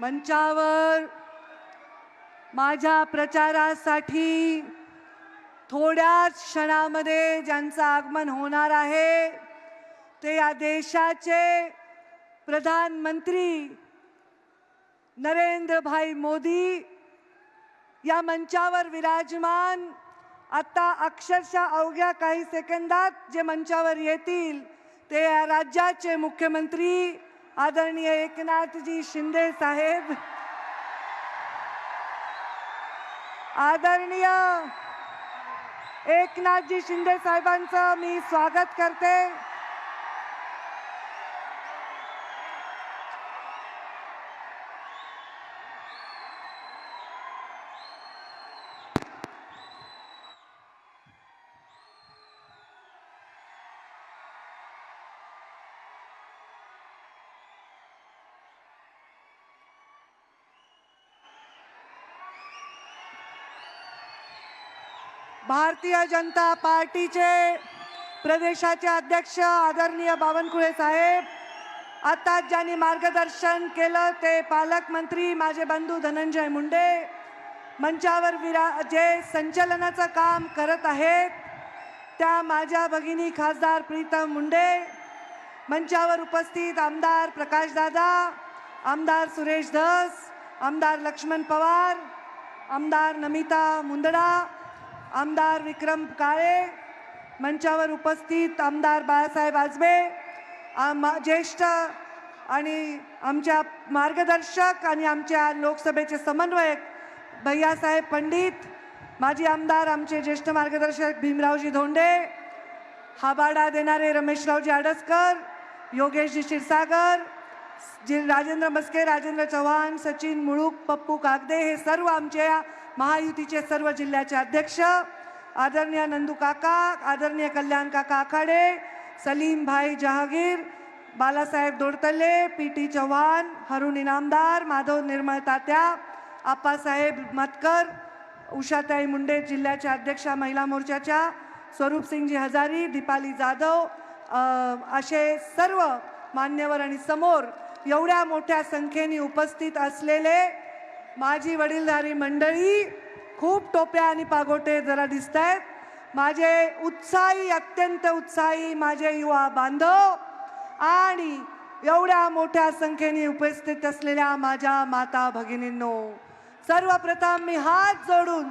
मंचावर माझ्या प्रचारासाठी थोड्याच क्षणामध्ये ज्यांचं आगमन होणार आहे ते या देशाचे प्रधानमंत्री नरेंद्रभाई मोदी या मंचावर विराजमान आत्ता अक्षरशः अवघ्या काही सेकंदात जे मंचावर येतील ते या राज्याचे मुख्यमंत्री आदरणीय एकनाथजी शिंदे साहेब आदरणीय एकनाथजी शिंदे साहेबांचं मी स्वागत करते. भारतीय जनता पार्टीचे प्रदेशाचे अध्यक्ष आदरणीय बावनकुळे साहेब आता ज्यांनी मार्गदर्शन केलं ते पालकमंत्री माझे बंधू धनंजय मुंडे मंचावर विरा जे संचलनाचं काम करत आहेत त्या माझ्या भगिनी खासदार प्रीतम मुंडे मंचावर उपस्थित आमदार प्रकाशदादा आमदार सुरेश धस आमदार लक्ष्मण पवार आमदार नमिता मुंदडा आमदार विक्रम काळे मंचावर उपस्थित आमदार बाळासाहेब आजबे आम ज्येष्ठ आणि आमच्या मार्गदर्शक आणि आमच्या लोकसभेचे समन्वयक भैयासाहेब पंडित माजी आमदार आमचे ज्येष्ठ मार्गदर्शक भीमरावजी धोंडे हाबाडा देणारे रमेशरावजी आडसकर योगेशजी क्षीरसागर जे राजेंद्र मस्के राजेंद्र चव्हाण सचिन मुळूक पप्पू कागदे हे सर्व आमच्या महायुतीचे सर्व जिल्ह्याचे अध्यक्ष आदरणीय नंदू काका आदरणीय कल्याण काका आखाडे सलीम भाई जहागीर बालासाहेब दोडतल्ले पी टी चव्हाण हरुण इनामदार माधव निर्मळ तात्या आप्पासाहेब मतकर उषाताई मुंडे जिल्ह्याच्या अध्यक्षा महिला मोर्चाच्या स्वरूपसिंगजी हजारी दीपाली जाधव असे सर्व मान्यवर आणि समोर एवढ्या मोठ्या संख्येने उपस्थित असलेले माझी वडीलधारी मंडळी खूप टोप्या आणि पागोटे जरा दिसत आहेत माझे उत्साही अत्यंत उत्साही माझे युवा बांधव आणि एवढ्या मोठ्या संख्येने उपस्थित असलेल्या माझ्या माता भगिनींनो सर्वप्रथम मी हात जोडून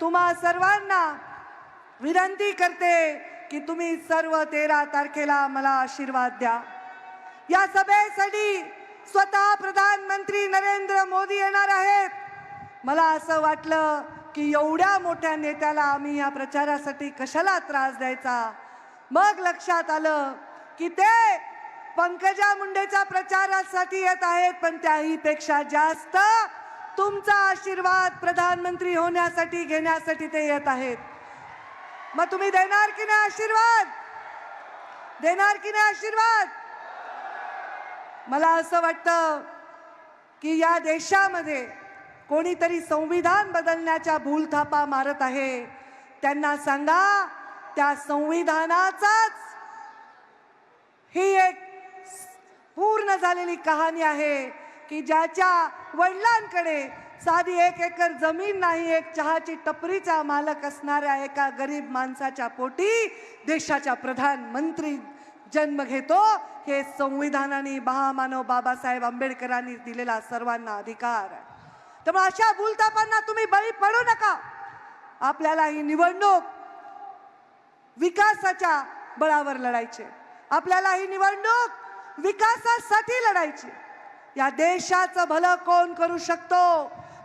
तुम्हा सर्वांना विनंती करते की तुम्ही सर्व तेरा तारखेला मला आशीर्वाद द्या. या सभेसाठी स्वतः प्रधानमंत्री नरेंद्र मोदी येणार आहेत. मला असं वाटलं की एवढ्या मोठ्या नेत्याला आम्ही या प्रचारासाठी कशाला त्रास द्यायचा? मग लक्षात आलं की ते पंकजा मुंडेच्या प्रचारासाठी येत आहेत पण त्याही पेक्षा जास्त तुमचा आशीर्वाद प्रधानमंत्री होण्यासाठी घेण्यासाठी ते येत आहेत. मग तुम्ही देणार की नाही आशीर्वाद? देणार की नाही आशीर्वाद? मला असं वाटतं की या देशामध्ये कोणीतरी संविधान बदलण्याच्या भूलथापा मारत आहे. त्यांना सांगा त्या संविधानाचाच ही एक पूर्ण झालेली कहाणी आहे की ज्याच्या वडिलांकडे साधी एक एकर जमीन नाही एक चहाची टपरीचा मालक असणाऱ्या एका गरीब माणसाच्या पोटी देशाच्या प्रधानमंत्री जन्म घेतो हे संविधानाने महामानव बाबासाहेब आंबेडकरांनी दिलेला सर्वांना अधिकार आहे. त्यामुळे अशा भूलतापांना तुम्ही बळी पडू नका. आपल्याला ही निवडणूक विकासाच्या बळावर लढायचे आपल्याला ही निवडणूक विकासासाठी लढायची या देशाचं भलं कोण करू शकतो?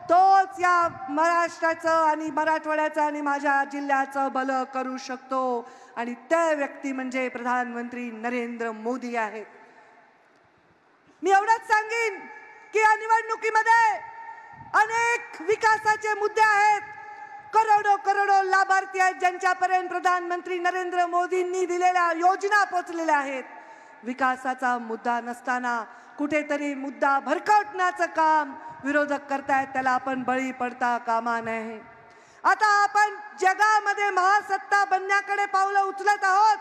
तोच या महाराष्ट्राचं आणि मराठवाड्याचं आणि माझ्या जिल्ह्याचं भलं करू शकतो. आणि त्या व्यक्ती म्हणजे प्रधानमंत्री नरेंद्र मोदी आहेत मी एवढंच सांगेन की या निवडणुकीमध्ये अनेक विकासाचे मुद्दे आहेत. करोडो करोडो लाभार्थी आहेत ज्यांच्यापर्यंत प्रधानमंत्री नरेंद्र मोदींनी दिलेल्या योजना पोचलेल्या आहेत. विकासाचा मुद्दा नसताना कुठेतरी मुद्दा भरकटण्याचं काम विरोधक करतायत त्याला आपण बळी पडता कामा नये. आता आपण जगामध्ये महासत्ता बनण्याकडे पावलं उचलत आहोत.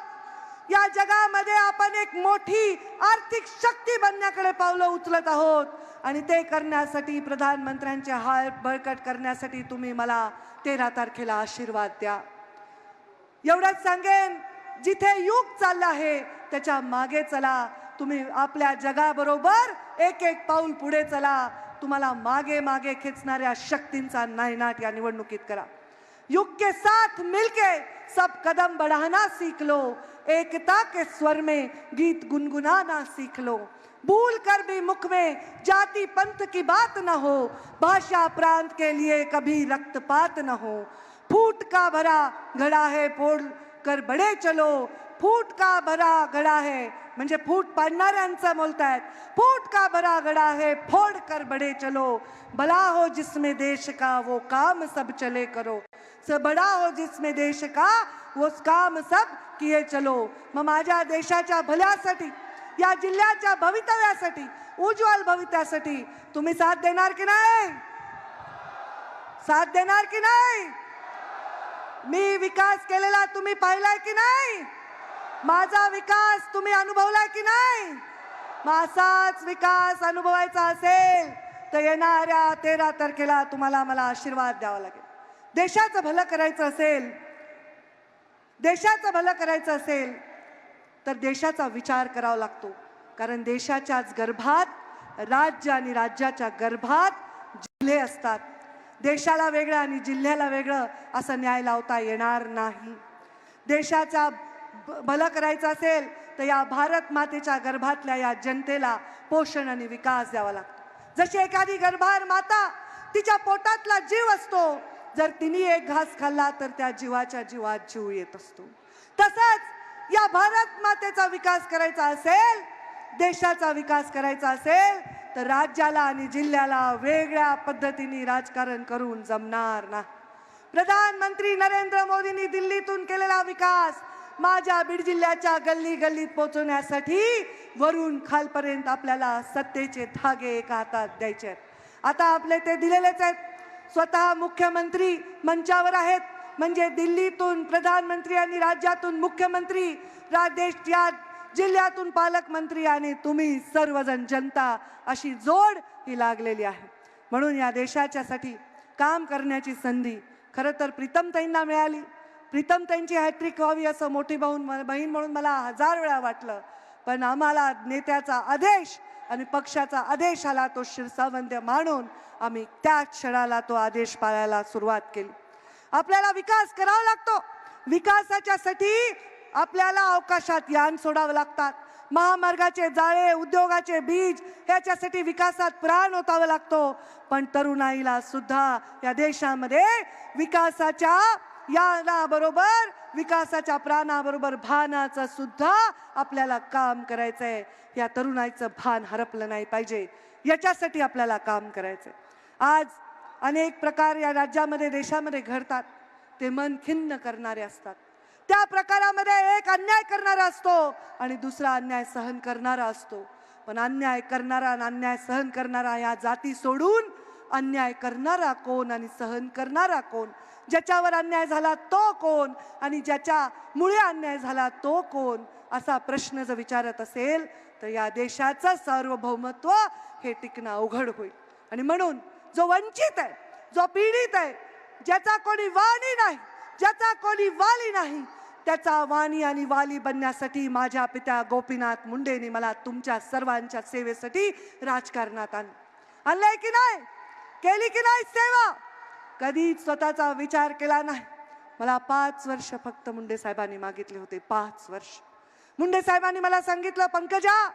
या जगामध्ये आपण एक मोठी आर्थिक शक्ती बनण्याकडे पावलं उचलत आहोत. आणि ते करण्यासाठी प्रधानमंत्र्यांचे हार बळकट करण्यासाठी तुम्ही मला तेरा तारखेला आशीर्वाद द्या. एवढंच सांगेन जिथे युग चाललं आहे त्याच्यामागे चला. तुम्ही आपल्या जगाबरोबर एक एक पाऊल पुढे चला. तुम्हाला मागे मागे खेचणाऱ्या शक्तींचा नायनाट या निवडणुकीत करा. युग के साथ मिलके सब कदम बढ़ाना सीख लो. एकता के स्वर में गीत गुनगुनाना सीख लो. भूल कर भी मुख में जाति पंथ की बात न हो. भाषा प्रांत के लिए कभी रक्तपात न हो. फूट का भरा घडा है, फोड कर बडे चलो. फूट का भरा घडा है म्हणजे फूट पाडणाऱ्यांचं बोलतायत फूट का बरा गडा है फोड कर बडे चलो. भला हो जिसमें देश का वो काम सब चले करो. स बडा हो जिसमें देश का वो काम सब किए चलो. मग माझ्या देशाच्या भल्यासाठी या जिल्ह्याच्या भवितव्यासाठी उज्ज्वल भवित्यासाठी तुम्ही साथ देणार की नाही? साथ देणार की नाही? मी विकास केलेला तुम्ही पाहिलाय की नाही? माझा विकास तुम्ही अनुभवलाय की नाही? मग असाच विकास अनुभवायचा असेल तर येणाऱ्या तेरा तारखेला तुम्हाला मला आशीर्वाद द्यावा लागेल. देशाचं भलं करायचं असेल देशाचं भलं करायचं असेल तर देशाचा विचार करावा लागतो. कारण देशाच्याच गर्भात राज्य आणि राज्याच्या गर्भात जिल्हे असतात. देशाला वेगळं आणि जिल्ह्याला वेगळं असं न्याय लावता येणार नाही. देशाचा भलं करायचं असेल तर या भारत मातेच्या गर्भातल्या या जनतेला पोषण आणि विकास द्यावा लागतो. जशी एखादी गर्भार माता तिच्या पोटातला जीव असतो जर तिने एक घास खाल्ला तर त्या जीवाच्या जीवात जीव येत असतो. तसंच या भारत मातेचा विकास करायचा असेल देशाचा विकास करायचा असेल तर राज्याला आणि जिल्ह्याला वेगळ्या पद्धतीने राजकारण करून जमणार ना प्रधानमंत्री नरेंद्र मोदींनी दिल्लीतून केलेला विकास माझ्या बीड जिल्ह्याच्या गल्ली गल्लीत पोहोचवण्यासाठी वरून खालपर्यंत आपल्याला सत्तेचे धागे एका हातात द्यायचे आहेत. आता आपले ते दिलेलेच आहेत. स्वतः मुख्यमंत्री मंचावर आहेत. म्हणजे दिल्लीतून प्रधानमंत्री आणि राज्यातून मुख्यमंत्री राजेश या जिल्ह्यातून पालकमंत्री आणि तुम्ही सर्वजण जनता अशी जोड ही लागलेली आहे. म्हणून या देशाच्यासाठी काम करण्याची संधी खरं तर प्रीतमताईंना मिळाली. प्रीतम त्यांची हॅट्रिक व्हावी असं मोठी भाऊन बहीण म्हणून मला हजार वेळा वाटलं. पण आम्हाला नेत्याचा आदेश आणि पक्षाचा आदेश आला तो शिरसावंद्य मानून आम्ही त्या क्षणाला तो आदेश पाळायला सुरुवात केली. आपल्याला विकास करावा लागतो. विकासाच्यासाठी आपल्याला अवकाशात यान सोडावं लागतात. महामार्गाचे जाळे उद्योगाचे बीज ह्याच्यासाठी विकासात प्राण ओतावा लागतो. पण तरुणाईला सुद्धा या देशामध्ये विकासाच्या याबरोबर विकासाच्या प्राणाबरोबर भानाचं सुद्धा आपल्याला काम करायचं आहे या तरुणाईचं भान हरपलं नाही पाहिजे. याच्यासाठी आपल्याला काम करायचं आज अनेक प्रकार या राज्यामध्ये देशामध्ये घडतात. ते मन खिन्न करणारे असतात. त्या प्रकारामध्ये एक अन्याय करणारा असतो आणि दुसरा अन्याय सहन करणारा असतो. पण अन्याय करणारा आणि अन्याय सहन करणारा या जाती सोडून अन्याय करणारा कोण आणि सहन करणारा कोण? ज्याच्यावर अन्याय झाला तो कोण? आणि ज्याच्यामुळे अन्याय झाला तो कोण? असा प्रश्न जर विचारत असेल तर या देशाचं सार्वभौमत्व हे टिकणं अवघड होईल. आणि म्हणून जो वंचित आहे जो पीडित आहे ज्याचा कोणी वाणी नाही ज्याचा कोणी वाली नाही त्याचा वाणी आणि वाली बनण्यासाठी माझ्या पित्या गोपीनाथ मुंडेने मला तुमच्या सर्वांच्या सेवेसाठी राजकारणात आणलं आणलंय की नाही? केली की नाही सेवा? कधीच स्वतःचा विचार केला नाही. मला पाच वर्ष फक्त मुंडे साहेबांनी मागितले होते पाच वर्ष. मुंडे साहेबांनी मला सांगितलं पंकजा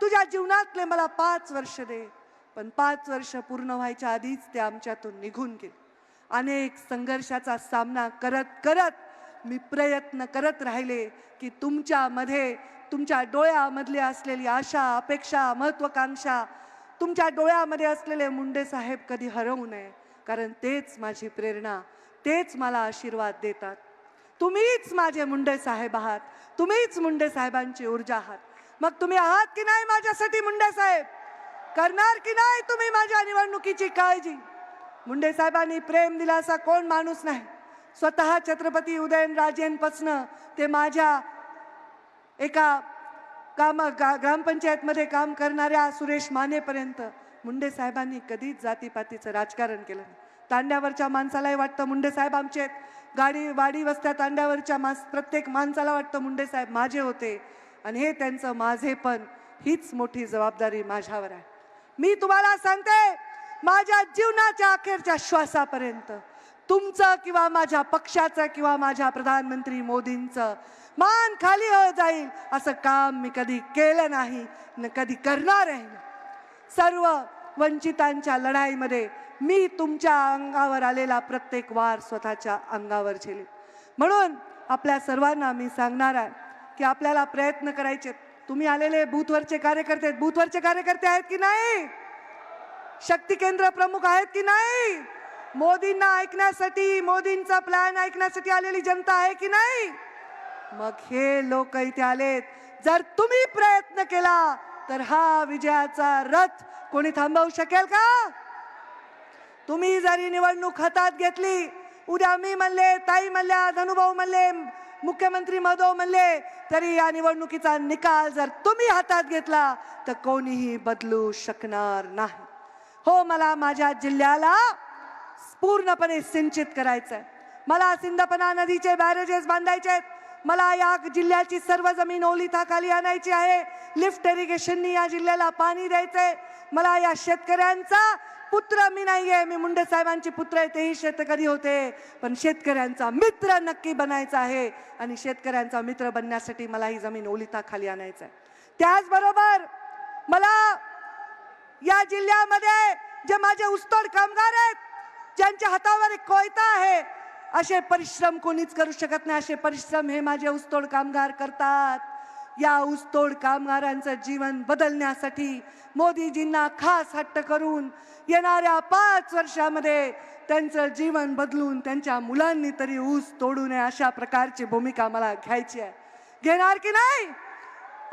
तुझ्या जीवनातले मला पाच वर्ष दे. पण पाच वर्ष पूर्ण व्हायच्या आधीच ते आमच्यातून निघून गेले. अनेक संघर्षाचा सामना करत करत मी प्रयत्न करत राहिले की तुमच्यामध्ये तुमच्या डोळ्यामधली असलेली आशा अपेक्षा महत्त्वाकांक्षा तुमच्या डोळ्यामध्ये असलेले मुंडे साहेब कधी हरवू नये. कारण तेच माझी प्रेरणा तेच मला आशीर्वाद देतात. तुम्हीच माझे मुंडे साहेब आहात तुम्हीच मुंडे साहेबांची ऊर्जा आहात. मग तुम्ही आहात की नाही माझ्यासाठी मुंडे साहेब? करणार की नाही तुम्ही माझ्या निवडणुकीची काळजी? मुंडे साहेबांनी प्रेम दिला असा कोण माणूस नाही. स्वतः छत्रपती उदयनराजेंपासनं ते माझ्या एका काम गा ग्रामपंचायतमध्ये काम करणाऱ्या सुरेश मानेपर्यंत मुंडे साहेबांनी कधीच जातीपातीचं राजकारण केलं नाही. तांड्यावरच्या माणसालाही वाटतं मुंडे साहेब आमचे आहेत. गाडी वाडी वस्त्या तांड्यावरच्या माणस प्रत्येक माणसाला वाटतं मुंडे साहेब माझे होते. आणि हे त्यांचं माझे पण हीच मोठी जबाबदारी माझ्यावर आहे. मी तुम्हाला सांगते माझ्या जीवनाच्या अखेरच्या श्वासापर्यंत तुमचं किंवा माझ्या पक्षाचं किंवा माझ्या प्रधानमंत्री मोदींचं मान खाली हो जाईल. असं काम मी कधी केलं नाही न कधी करणार आहे सर्व वंचितांच्या लढाईमध्ये मी तुमच्या अंगावर आलेला प्रत्येक वार स्वतःच्या अंगावर झेले म्हणून आपल्या सर्वांना मी सांगणार आहे की आपल्याला प्रयत्न करायचे तुम्ही आलेले बूथवरचे कार्यकर्ते आहेत. बूथवरचे कार्यकर्ते आहेत की नाही? शक्ती केंद्र प्रमुख आहेत की नाही? मोदींना ऐकण्यासाठी मोदींचा प्लॅन ऐकण्यासाठी आलेली जनता आहे की नाही? मग हे लोक इथे आलेत. जर तुम्ही प्रयत्न केला तर हा विजयाचा रथ कोणी थांबवू शकेल का? तुम्ही जरी निवडणूक हातात घेतली उद्या मी म्हणले ताई म्हणल्या धनुभाऊ म्हणले मुख्यमंत्री मधो म्हणले तरी या निवडणुकीचा निकाल जर तुम्ही हातात घेतला तर कोणीही बदलू शकणार नाही. हो मला माझ्या जिल्ह्याला पूर्णपणे सिंचित करायचंय. मला सिंदपना नदीचे बॅरेजेस बांधायचे आहेत. मला या जिल्ह्याची सर्व जमीन ओलिताखाली आणायची आहे. लिफ्ट इरिगेशननी या जिल्ह्याला पाणी द्यायचंय. मला या शेतकऱ्यांचा पुत्र मी नाहीये. मी मुंडे साहेबांचे पुत्र आहे तेही शेतकरी होते. पण शेतकऱ्यांचा मित्र नक्की बनायचा आहे आणि शेतकऱ्यांचा मित्र बनण्यासाठी मला ही जमीन ओलिताखाली आणायचं आहे त्याचबरोबर मला या जिल्ह्यामध्ये जे माझे उस्तोड कामगार आहेत ज्यांच्या हातावर एक कोयता आहे असे परिश्रम कोणीच करू शकत नाही. असे परिश्रम हे माझे उस्तोड कामगार करतात. या ऊसतोड कामगारांचं जीवन बदलण्यासाठी मोदीजींना खास हट्ट करून येणाऱ्या पाच वर्षामध्ये त्यांचं जीवन बदलून त्यांच्या मुलांनी तरी ऊस तोडू नये अशा प्रकारची भूमिका मला घ्यायची आहे. घेणार की नाही?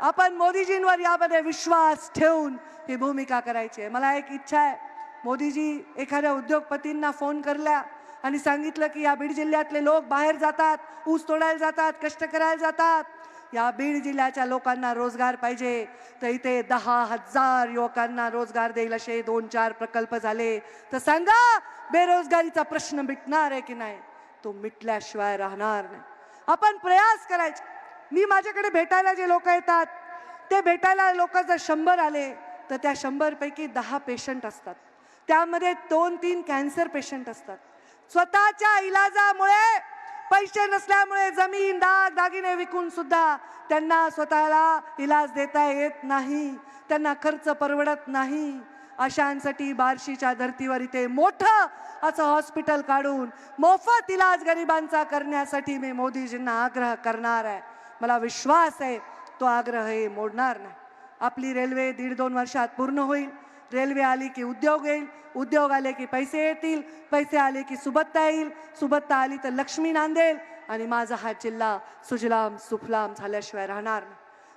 आपण मोदीजींवर यामध्ये विश्वास ठेवून ही भूमिका करायची आहे. मला एक इच्छा आहे. मोदीजी एखाद्या उद्योगपतींना फोन करल्या आणि सांगितलं की या बीड जिल्ह्यातले लोक बाहेर जातात ऊस तोडायला जातात कष्ट करायला जातात. या बीड जिल्ह्याच्या लोकांना रोजगार पाहिजे. तर इथे दहा हजार युवकांना रोजगार देईल असे दोन चार प्रकल्प झाले. तर सांगा बेरोजगारीचा प्रश्न मिटणार आहे की नाही? तो मिटल्याशिवाय राहणार नाही. आपण प्रयास करायचे. मी माझ्याकडे भेटायला जे लोक येतात ते भेटायला लोक जर शंभर आले तर त्या शंभरपैकी दहा पेशंट असतात. त्यामध्ये दोन तीन कॅन्सर पेशंट असतात. स्वतःच्या इलाजामुळे पैसे नसल्यामुळे जमीन दाग दागिने विकून सुद्धा त्यांना स्वतःला इलाज देता येत नाही त्यांना खर्च परवडत नाही. अशांसाठी बार्शीच्या धर्तीवर इथे मोठं असं हॉस्पिटल काढून मोफत इलाज गरिबांचा करण्यासाठी मी मोदीजींना आग्रह करणार आहे. मला विश्वास आहे तो आग्रह हे मोडणार नाही. आपली रेल्वे दीड दोन वर्षात पूर्ण होईल. रेल्वे आली की उद्योग येईल उद्योग आले की पैसे येतील पैसे आले की सुबत्ता येईल सुबत्ता आली तर लक्ष्मी नांदेल आणि माझा हा जिल्हा सुजलाम सुफलाम झाल्याशिवाय राहणार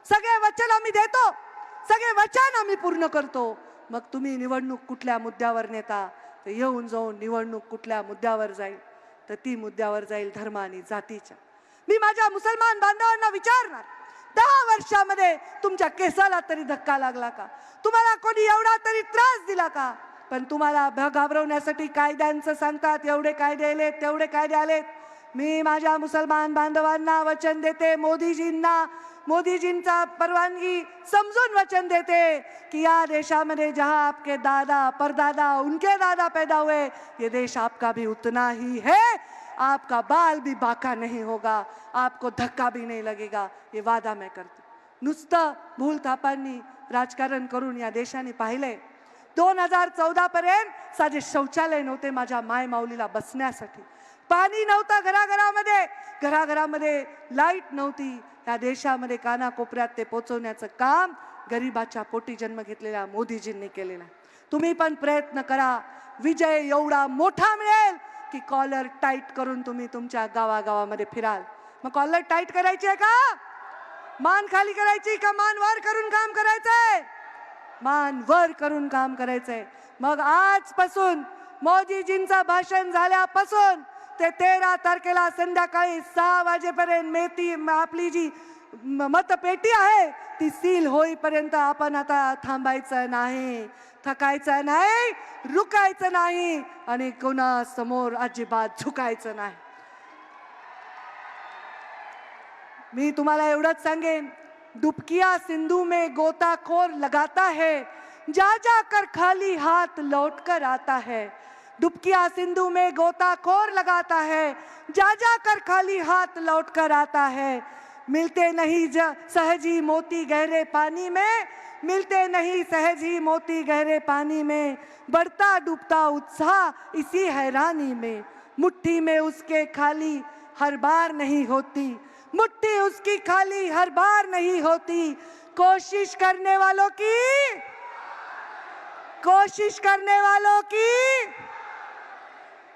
सगळे वचन आम्ही देतो सगळे वचन आम्ही पूर्ण करतो. मग तुम्ही निवडणूक कुठल्या मुद्द्यावर नेता? तर येऊन जाऊन निवडणूक कुठल्या मुद्द्यावर जाईल? तर ती मुद्द्यावर जाईल धर्म आणि जातीच्या. मी माझ्या मुसलमान बांधवांना विचारणार दहा वर्षामध्ये तुमच्या केसाला तरी धक्का लागला का? तुम्हाला कोणी एवढा तरी त्रास दिला का? पण तुम्हाला घाबरवण्यासाठी कायद्यांचं सांगतात एवढे कायदे आलेत तेवढे कायदे आलेत. मी माझ्या मुसलमान बांधवांना वचन देते मोदीजींना मोदीजींचा परवानगी समजून वचन देते कि या देशामध्ये जहाँ आपके दादा परदादा उनके दादा पैदा हुए ये देश आपका भी उतना ही है. आपका बाल भी बाका नहीं होगा आपको धक्का भी नहीं लगेगा। ये वादा मैं करते नुसतं भूलथापांनी राजकारण करून या देशाने पाहिलंय दोन हजार चौदा पर्यंत साधे शौचालय नव्हते माझ्या माय माऊलीला बसण्यासाठी. पाणी नव्हतं घराघरामध्ये. घराघरामध्ये लाइट नव्हती. त्या देशामध्ये कानाकोपऱ्यात ते पोचवण्याचं काम गरिबाच्या पोटी जन्म घेतलेल्या मोदीजींनी केलेलं आहे. तुम्ही पण प्रयत्न करा. विजय एवढा मोठा मिळेल. की कॉलर टाईट करून तुम्ही तुमच्या गावागावामध्ये फिराल. मग कॉलर टाईट करायची आहे का? मान खाली करायची का मान वर करून काम करायचंय? मान वर करून काम करायचंय. मग आजपासून मोदीजींचं भाषण झाल्यापासून ते तेरा तारखेला संध्याकाळी सहा वाजेपर्यंत मेथी आपली जी मतपेटी आहे ती सील होईपर्यंत आपण आता थांबायचं नाही. थकायचं नाही रुकायचं नाही आणि कोणासमोर अजिबात झुकायचं नाही. मी तुम्हाला एवढंच सांगेन डुबकिया सिंधू में गोताखोर लगाता है जा जा कर खाली हाथ लौट कर आता है. डुबकिया सिंधु में गोताखोर लगाता है जा जा कर खाली हाथ लौट कर आता है. मिलते नहीं ज सहजी मोती गहरे पानी में मिलते नहीं सहज ही मोती गहरे पानी में, बढ़ता डूबता उत्साह इसी हैरानी में। मुट्ठी में उसके खाली हर बार नहीं होती, मुट्ठी उसकी खाली हर बार नहीं होती। कोशिश करने वालों की, कोशिश करने वालों की,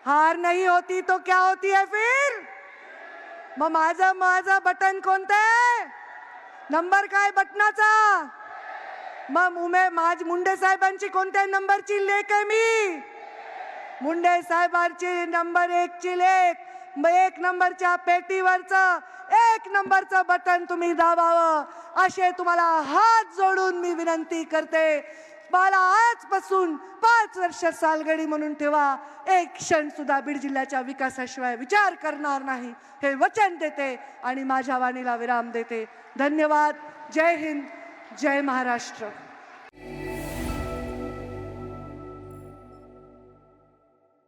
हार नहीं होती तो क्या होती है फिर? मग माझं माझं बटन कोणतं आहे नंबर काय बटनाचा मग उमे माझ मुंडे साहेबांची कोणत्या नंबरची लेख आहे मी? मुंडे साहेबांची नंबर एकची लेख. मग एक नंबरच्या पेटीवरचं एक नंबरचं बटन तुम्ही दाबावं. असे तुम्हाला हात जोडून मी विनंती करते. मला आजपासून पाच वर्ष सालगडी म्हणून ठेवा. एक क्षण सुद्धा बीड जिल्ह्याच्या विकासाशिवाय विचार करणार नाही. हे वचन देते आणि माझ्या वाणीला विराम देते. धन्यवाद. जय हिंद. जय महाराष्ट्र.